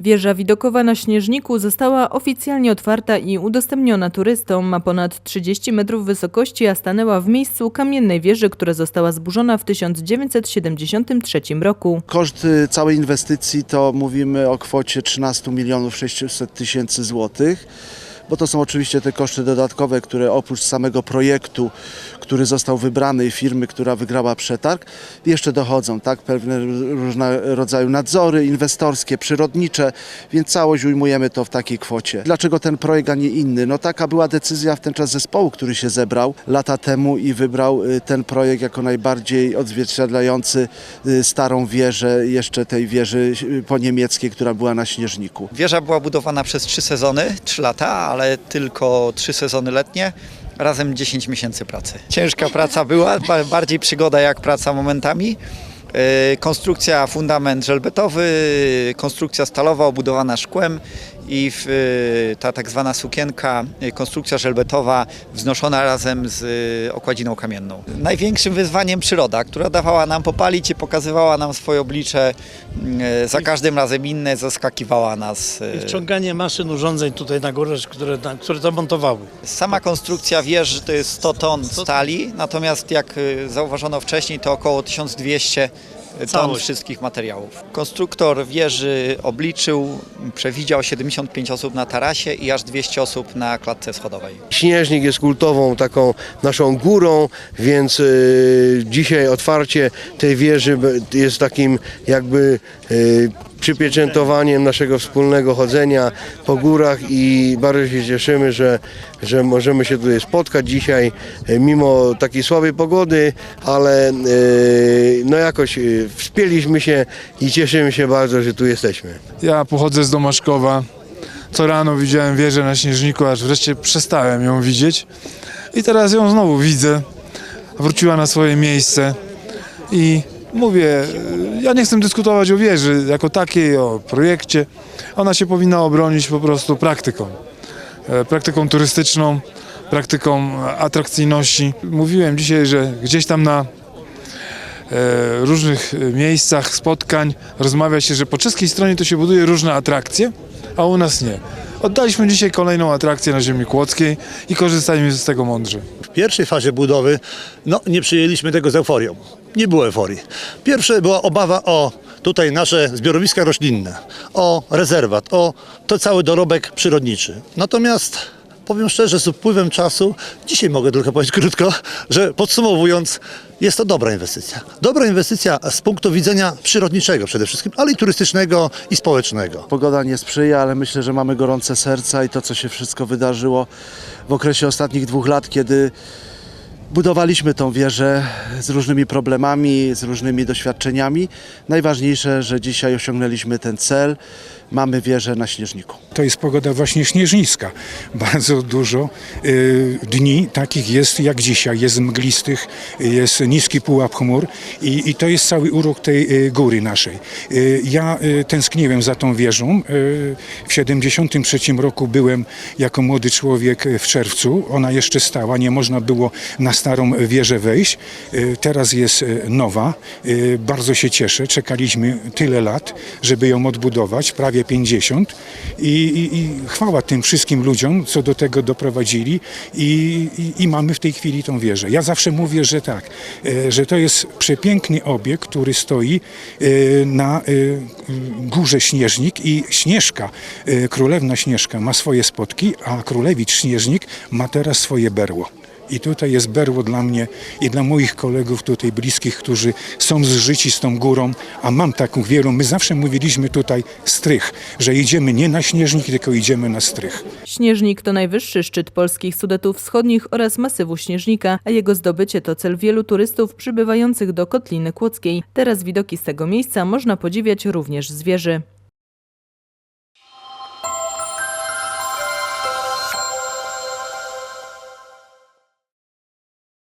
Wieża widokowa na Śnieżniku została oficjalnie otwarta i udostępniona turystom. Ma ponad 30 metrów wysokości, a stanęła w miejscu kamiennej wieży, która została zburzona w 1973 roku. Koszt y, całej inwestycji to mówimy o kwocie 13 milionów 600 tysięcy złotych, bo to są oczywiście te koszty dodatkowe, które oprócz samego projektu, który został wybrany i firmy, która wygrała przetarg, jeszcze dochodzą, tak, pewne różnego rodzaju nadzory inwestorskie, przyrodnicze, więc całość ujmujemy to w takiej kwocie. Dlaczego ten projekt, a nie inny? No taka była decyzja w ten czas zespołu, który się zebrał lata temu i wybrał y, ten projekt jako najbardziej odzwierciedlający y, starą wieżę, jeszcze tej wieży y, po niemieckiej, która była na Śnieżniku. Wieża była budowana przez trzy sezony, trzy lata, ale tylko trzy sezony letnie. Razem 10 miesięcy pracy. Ciężka praca była, ba- bardziej przygoda jak praca momentami. E, Konstrukcja, fundament żelbetowy, konstrukcja stalowa obudowana szkłem i e, ta tak zwana sukienka, e, konstrukcja żelbetowa wznoszona razem z e, okładziną kamienną. Największym wyzwaniem przyroda, która dawała nam popalić i pokazywała nam swoje oblicze, e, za każdym razem inne, zaskakiwała nas. I wciąganie maszyn, urządzeń tutaj na górę, które, na, które to montowały. Sama konstrukcja wieży to jest 100 ton stali, natomiast jak y, zauważono wcześniej to około 1200 ton Całość. wszystkich materiałów. Konstruktor wieży obliczył, przewidział 75 osób na tarasie i aż 200 osób na klatce schodowej. Śnieżnik jest kultową taką naszą górą, więc y, dzisiaj otwarcie tej wieży jest takim jakby y, przypieczętowaniem naszego wspólnego chodzenia po górach i bardzo się cieszymy, że, że możemy się tutaj spotkać dzisiaj y, mimo takiej słabej pogody, ale y, no jakoś y, wspięliśmy się i cieszymy się bardzo, że tu jesteśmy. Ja pochodzę z Domaszkowa. Co rano widziałem wieżę na Śnieżniku, aż wreszcie przestałem ją widzieć. I teraz ją znowu widzę. Wróciła na swoje miejsce. I mówię, ja nie chcę dyskutować o wieży jako takiej, o projekcie. Ona się powinna obronić po prostu praktyką. E, Praktyką turystyczną, praktyką atrakcyjności. Mówiłem dzisiaj, że gdzieś tam na e, różnych miejscach spotkań rozmawia się, że po czeskiej stronie to się buduje różne atrakcje, a u nas nie. Oddaliśmy dzisiaj kolejną atrakcję na ziemi kłodzkiej i korzystajmy z tego mądrze. W pierwszej fazie budowy no, nie przyjęliśmy tego z euforią. Nie było euforii. Pierwsze była obawa o tutaj nasze zbiorowiska roślinne, o rezerwat, o to cały dorobek przyrodniczy. Natomiast powiem szczerze, z upływem czasu, dzisiaj mogę tylko powiedzieć krótko, że podsumowując, jest to dobra inwestycja. Dobra inwestycja z punktu widzenia przyrodniczego przede wszystkim, ale i turystycznego i społecznego. Pogoda nie sprzyja, ale myślę, że mamy gorące serca i to, co się wszystko wydarzyło w okresie ostatnich dwóch lat, kiedy budowaliśmy tą wieżę z różnymi problemami, z różnymi doświadczeniami. Najważniejsze, że dzisiaj osiągnęliśmy ten cel. Mamy wieżę na Śnieżniku. To jest pogoda właśnie śnieżniska. Bardzo dużo y, dni takich jest jak dzisiaj. Jest mglistych, jest niski pułap chmur i, i to jest cały urok tej y, góry naszej. Y, ja y, tęskniłem za tą wieżą. Y, w 73 roku byłem jako młody człowiek w czerwcu. Ona jeszcze stała, nie można było na starą wieżę wejść. Y, teraz jest y, nowa. Y, bardzo się cieszę. Czekaliśmy tyle lat, żeby ją odbudować, prawie 50 i, i, i chwała tym wszystkim ludziom, co do tego doprowadzili i, i, i mamy w tej chwili tą wieżę. Ja zawsze mówię, że tak, że to jest przepiękny obiekt, który stoi na górze Śnieżnik i Śnieżka, królewna Śnieżka ma swoje spotki, a królewicz Śnieżnik ma teraz swoje berło. I tutaj jest berło dla mnie i dla moich kolegów tutaj bliskich, którzy są zżyci z tą górą, a mam taką wielu. My zawsze mówiliśmy tutaj strych, że idziemy nie na śnieżnik, tylko idziemy na strych. Śnieżnik to najwyższy szczyt polskich Sudetów Wschodnich oraz masywu Śnieżnika, a jego zdobycie to cel wielu turystów przybywających do Kotliny Kłodzkiej. Teraz widoki z tego miejsca można podziwiać również z wieży.